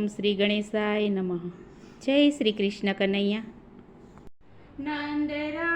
ઓમ શ્રી ગણેશાય નમઃ. જય શ્રી કૃષ્ણ કનૈયા. નંદરા